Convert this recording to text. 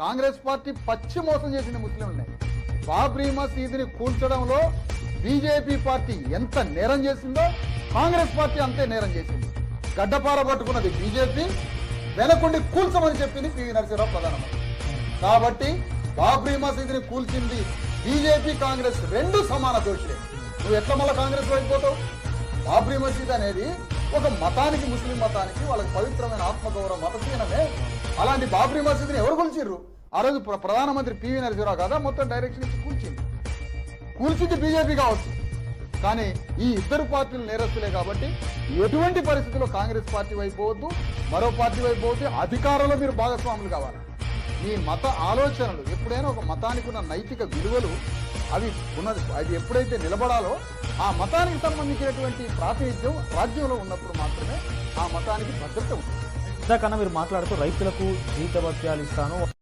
Congress party పచ్చి మోసం చేసింది ముస్లింలని. బాబ్రీ మసీదుని కూల్చడంలో బీజేపీ పార్టీ ఎంత నేరం చేసిందో కాంగ్రెస్ పార్టీ అంతే నేరం చేసింది. గడ్డపార పట్టుకున్నది బీజేపీ వెనకుండి కూల్చమని చెప్పింది పివి నరసింహరావు ప్రధానమంత్రి. కాబట్టి బాబ్రీ మసీదుని కూల్చింది బీజేపీ కాంగ్రెస్ రెండు సమాన దోషులే. నువ్వు ఎట్లా మళ్ళీ కాంగ్రెస్ వెళ్ళిపోతావు బాబ్రీ మసీద్ అనేది ఒక మతానికి ముస్లిం మతానికి వాళ్ళకి పవిత్రమైన ఆత్మగౌరవ మతశీనమే అలాంటి బాబ్రీ మసీద్ని ఎవరు కూల్చిర్రు? ఆ రోజు ప్ర- ప్రధానమంత్రి పివి నరసింహరావు కదా మొత్తం డైరెక్షన్ ఇచ్చి కూల్చింది కూల్చింది బీజేపీ కావచ్చు. కానీ ఈ ఇద్దరు పార్టీలు నేరస్తులే కాబట్టి ఎటువంటి పరిస్థితుల్లో కాంగ్రెస్ పార్టీ వైపు పోవద్దు మరో పార్టీ వైపు పోవద్దు అధికారంలో మీరు భాగస్వాములు కావాలి. మీ మత ఆలోచనలు ఎప్పుడైనా ఒక మతానికి ఉన్న నైతిక విలువలు అవి ఉన్నది అది ఎప్పుడైతే నిలబడాలో ఆ మతానికి సంబంధించినటువంటి ప్రాతినిధ్యం రాజ్యంలో ఉన్నప్పుడు మాత్రమే ఆ మతానికి భద్రత ఉంటుంది. ఇందాకన్నా మీరు మాట్లాడుతూ రైతులకు జీతభత్యాలు ఇస్తాను.